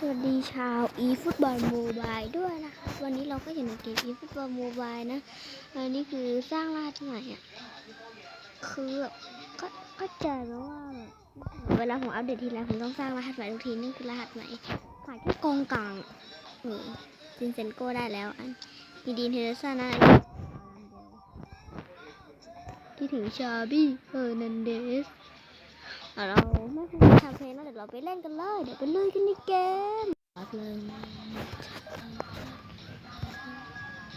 สวัสดีชาว e ฟุตบอลโมบายด้วยนะคะ วันนี้เราก็อยู่ในเกม e ฟุตบอลโมบายนะอันนี้คือสร้างรหัสใหม่อะ คือก็ก็เจอแล้วว่าเวลาผมอัปเดตทีไรผมต้องสร้างรหัสใหม่ทุกทีนี่คือรหัสใหม่ผ่านแค่กองกลางนี่ซินเซนโก้ได้แล้วอันมีดีนเทเดซ่านะที่ถึงชาบี้เฮอร์นันเดส เราไม่พูดทำเพลงแล้วเดี๋ยวเราไปเล่นกันเลย เดี๋ยวไปเลุยกันในเกมเลย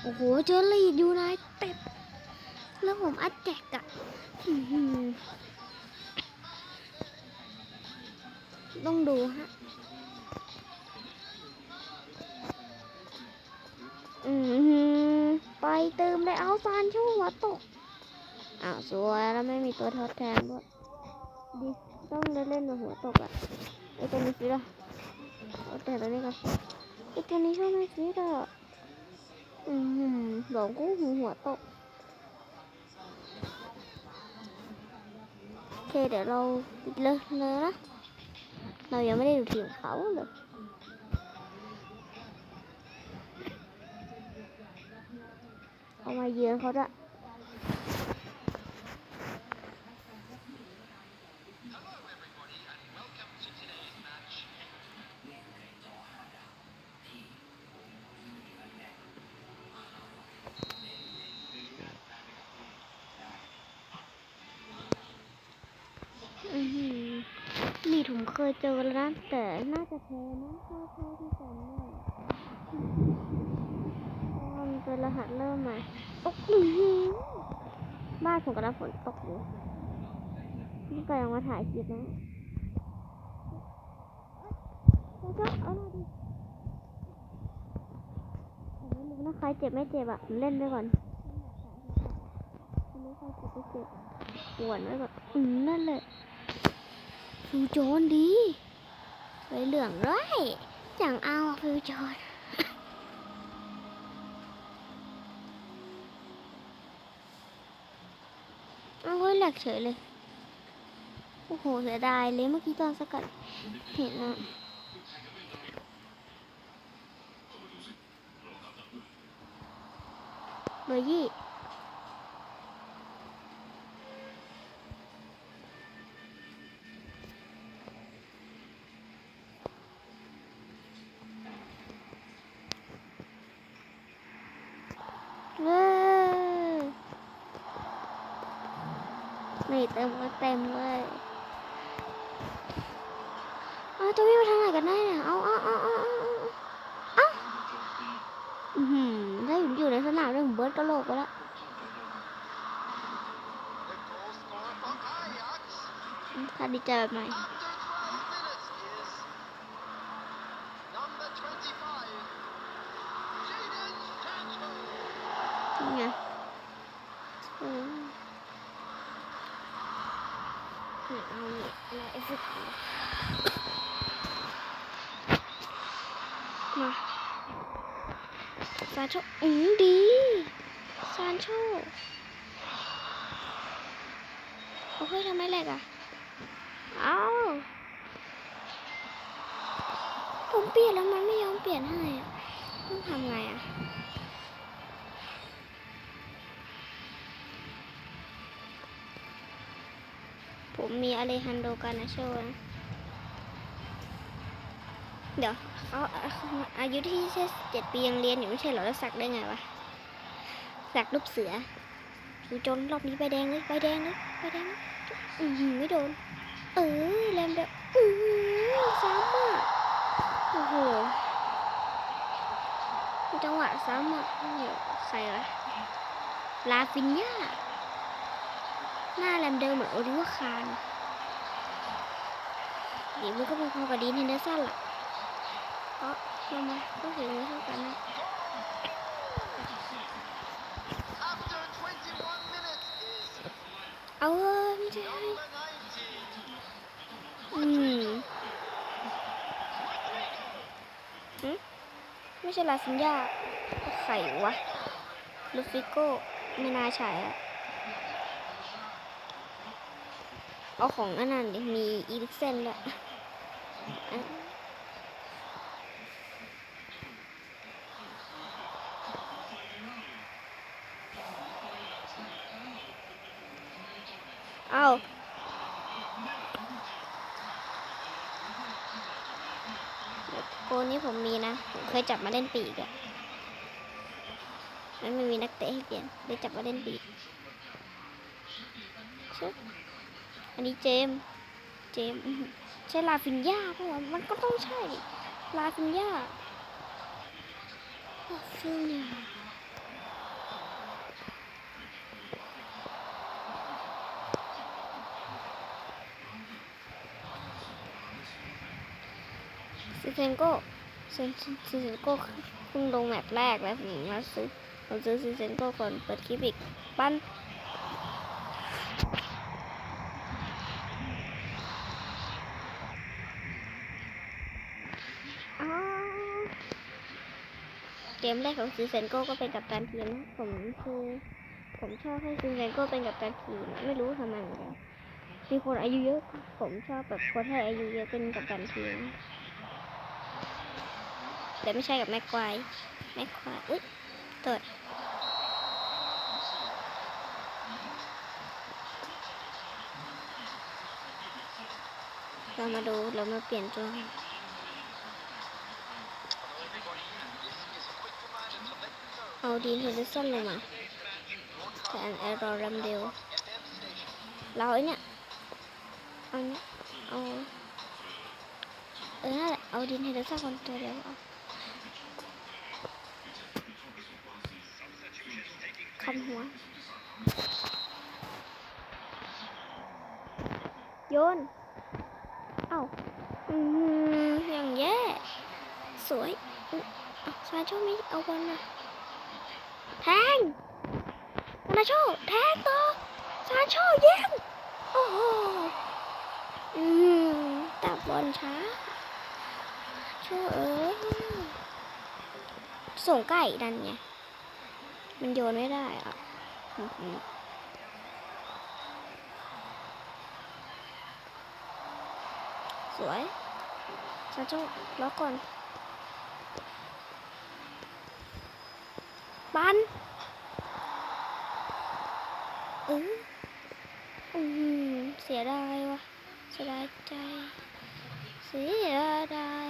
โอ้โห เจอลีดอยู่นายเต็ดแล้วผมอัดแจกอะต้องดูฮะ อือไปเติมเลยเอาซานโชว์หัวตกอ้าวสวยแล้วไม่มีตัวทดแทนด้วยดิ ต้องได้เล่นกับหัวตกอะไอตัวนี้ฟิตอะเอาแต่ตัวนี้กันไอตัวนี้ชอบไม่ฟิตอะอืมหืมบอกกูหูหัวตกโอเคเดี๋ยวเราปิดเลยเลยนะเรายังไม่ได้ดูทีมเขาเลยเอามาเยือนเขาด้วย เคยเจอแล้วแต่น่าจะแพ้นะแพ้แพ้ที่สองแน่เพราะว่ามันเป็นรหัสเริ่มใหม่โอ้โหบ้านผมกำลังฝนตกอยู่นี่ก็ยังมาถ่ายคลิปนะเอาเอาเอาหน่อยดิไม่รู้นะใครเจ็บไม่เจ็บอะเล่นไปก่อนไม่ใครเจ็บไม่เจ็บปวดไว้ก่อนอืมนั่นแหละ ฟิวโจนดีไปเหลืองด้วยจังเอาฟิวโจนเอาไว้แหลกเฉยเลย โอ้โห เสียดายเลยเมื่อกี้ตอนสกัดเห็นนะเบอร์ยี่ นี่เต็มเลยเต็มเลยเอาจะวิ่งไปทางไหนกันได้เนี่ย เอาเอาเอาเอาเอาเอาอือหือถ้อยู่อยู่ในสนามเรื่องเบิร์ดกระโหลกไปแล้ว The goal scorer for Ajax ถ้าดีใจแบบไหนนี่ไงเออเนี่ยเอาเอะไรเอฟเฟกต์มาซานโชอืมดีซานโชโอ้ยทำไมแหลกอะ เอ้าผมเปลี่ยนแล้วมันไม่ยอมเปลี่ยนให้ต้องทำไงอะ ผมมีอเลฮันโดกานาโชนะเดี๋ยวเขาอายุที่แค่เจ็ดปียังเรียนอยู่ไม่ใช่เหรอแล้วสักได้ไงวะ สักรูปเสือดูจนรอบนี้ใบแดงเลยใบแดงเลยใบแดงเลยอือไม่โดน เออแรมเดออือหือซ้ำอะโอ้โหจังหวะซ้ำอะเนี่ยวใครวะลาฟินยา หน้าแรมเดิมเหมือนโอริวคารดีมันก็พอกับดีนเนเดอร์สันล่ะเพราะมามาก็เสียงไม่เท่ากันนะเอาเว้ยไม่ใช่อืมไม่ใช่ลาซินยาไข่วะลูฟิโก้ไม่น่าใช่อะ เอาของอันนั้นมีอีลิกเซนด้วยเอาโกนี้ผมมีนะ ผมเคยจับมาเล่นปีกอะมันไม่มีนักเตะให้เปลี่ยน ได้จับมาเล่นปีกชุด นนี้เจม เจม ใช่ลาฟินยาเพราะมันก็ต้องใช่ ลาฟินยาลาฟินยาซิเซนโก้ซนซิเซนโก้เพิ่งลงแมตช์แรกแล้วผมมาซื้อผมซื้อซิเซนโก้ก่อนเปิดคลิปอีกปั้น อ๋อเก มแรกของซีเซนโก้ก็เป็นกับตันทีมผมคือผมชอบให้ซีเซนโก้เป็นกับตันทีมไม่รู้ทำไมเหมือนกันมีคนอายุเยอะ ผมชอบแบบคนให้อายุเยอะเป็นกับตันทีมแต่ไม่ใช่กับแม็กควายแม็กควายอุ๊ยเติดเรามาดูเรามาเปลี่ยนตัวกัน เอาดีนเฮลิสันลงมาแทนแอรอรัมเดลเราไอเนี่ยเอาเนี่ยเอาเออนั่นแหละเอาดีนเฮลิสันคนตัวเดียวเอาคำหัวโยน เอ้าอืมอย่างแย่ สวยอุ๊ยเอาซาโชไม่เอาบอลนะ แทงซาโชแทงต่อซาโชยิงโอ้โหอืมตับบอลช้าโชเอ้ยส่งใกล้ดันไงมันโยนไม่ได้อะสวยซาโชล็อกก่อน ปันเอออืมเสียดายวะเสียดายใจ เสียดาย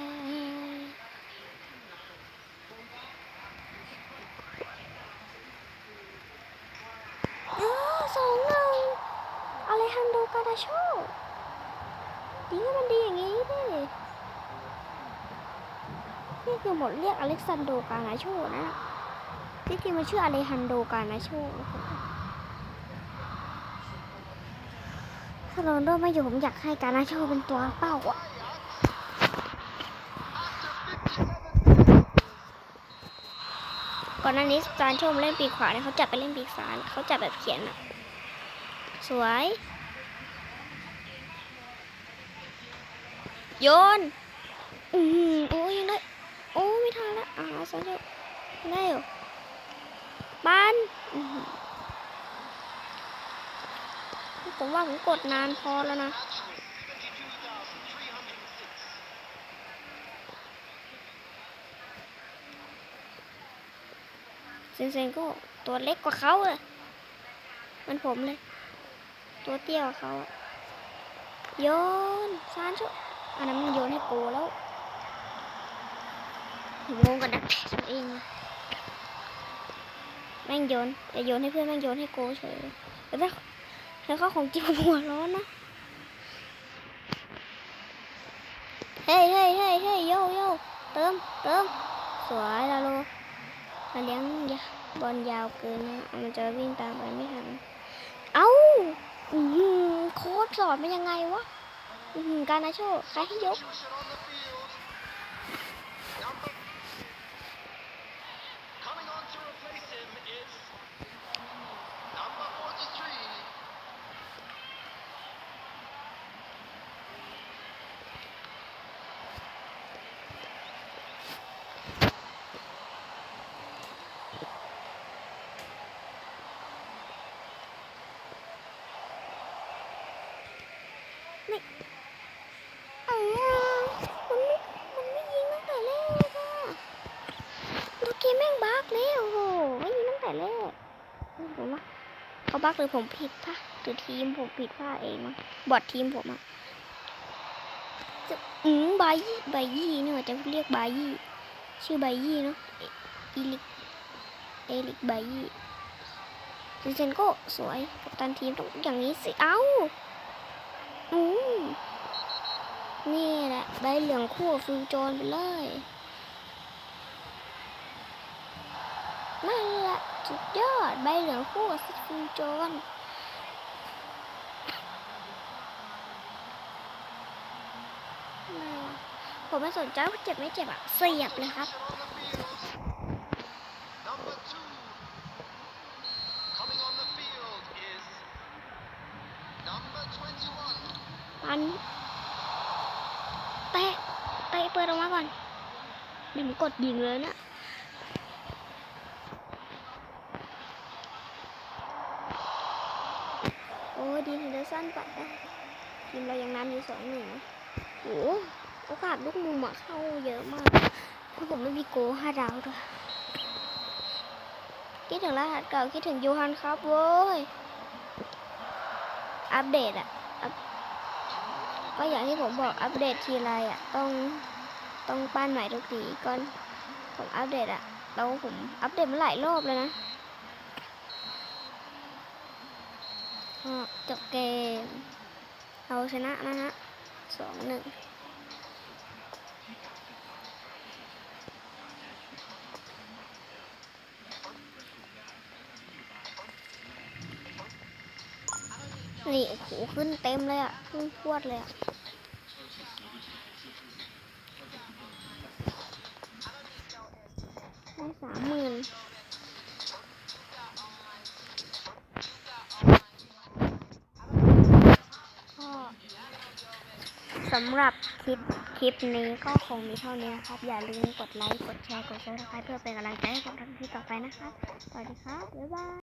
เออสองหนึ่งอะไรฮันโดกาดาโชดีก็มันดีอย่างนี้ดินี่คือหมดเรียกอเล็กซานโดกาดาโชนะ ที่จริงมันชื่ออเลฮันโดกานาโชถ้าโรนโดไม่อยู่ผมอยากให้กานาโชเป็นตัวเป้าอะก่อนหน้านี้ซานโชมเล่นปีกขวาเนี่ยเขาจับไปเล่นปีกซ้ายเขาจับแบบเขียนอะสวย โยน อืมโอ้ยยังได้ โอ้ไม่ทันละอ่าซานโชได้อยู่ บ้านผมว่าผมกดนานพอแล้วนะเซนเซนก็ตัวเล็กกว่าเขาเลยมันผมเลย ตัวเตี้ยกว่าเขาอะโยนซานชุอันนั้นมันโยนให้โกแล้วผมงงกับนักเตะตัวเองอะ แม่งโยนแต่โยนให้เพื่อนแม่งโยนให้โกเฉยแต่ถ้าแล้วก็ของจริงหัวร้อนนะเฮ้ยเฮ้ยเฮ้ยเฮ้ยโยโยเติมเติมสวยลาโลมาเลี้ยงยาบอลยาวเกินนะมันจะวิ่งตามไปไม่ทันเอ้าโค้ดสอนเป็นยังไงวะการนาโชใครให้ยก Substitution on the field. Number coming on to replace him is number 43. อ้าวมันไม่ มันไม่ยิงตั้งแต่แรกอะตัวเกมแม่ง บั๊กแล้วโอ้โหไม่ยิงตั้งแต่แรกผมว่าเขาบั๊กหรือผมผิดปะหรือทีมผมผิดพลาดเองมั้งบอดทีมผมอะจะอืมบายี่บายี่นี่ว่าจะเรียกบายี่ชื่อบายี่เนาะเออีลิกเอลิกบายี่ซิเซนโก็สวยกัปตันทีมต้องอย่างนี้สิเอ้าอืมนี่แหละใบเหลืองคู่ฟิวโจนไปเลย นั่นแหละ สุดยอด ใบเหลืองคู่กับฟิวโจนผมไม่สนใจว่าเจ็บไม่เจ็บอะเสียบเลยครับปันเตะเตะเปิดออกมาก่อนเดี๋ยวผมกดยิงเลยนะโอ้ ดีเฮนเดอร์สันได้ทีมเรายังนำอยู่สองหนึ่งโอ้โอกาสลูกมุมอะเข้าเยอะมากเพราะผมไม่มีโกห้าดาวด้วยคิดถึงรหัสเก่าคิดถึงยูฮันครับเว้ยอัปเดตอะก็อย่างที่ผมบอกอัปเดตทีไรอะต้องต้องปั้นใหม่ทุกทีก่อนผมอัปเดตอะแล้วผมอัปเดตมาหลายรอบแล้วนะ ก็จบเกมเราชนะนะฮะสองหนึ่งนี่โอ้โหขึ้นเต็มเลยอะขึ้นพรวดเลยอะ สำหรับคลิปคลิปนี้ก็คงมีเท่านี้นะครับ อย่าลืมกดไลค์ กดแชร์ กดซับสไครต์เพื่อเป็นกำลังใจให้กับท่านที่ต่อไปนะครับ สวัสดีครับ บ๊ายบาย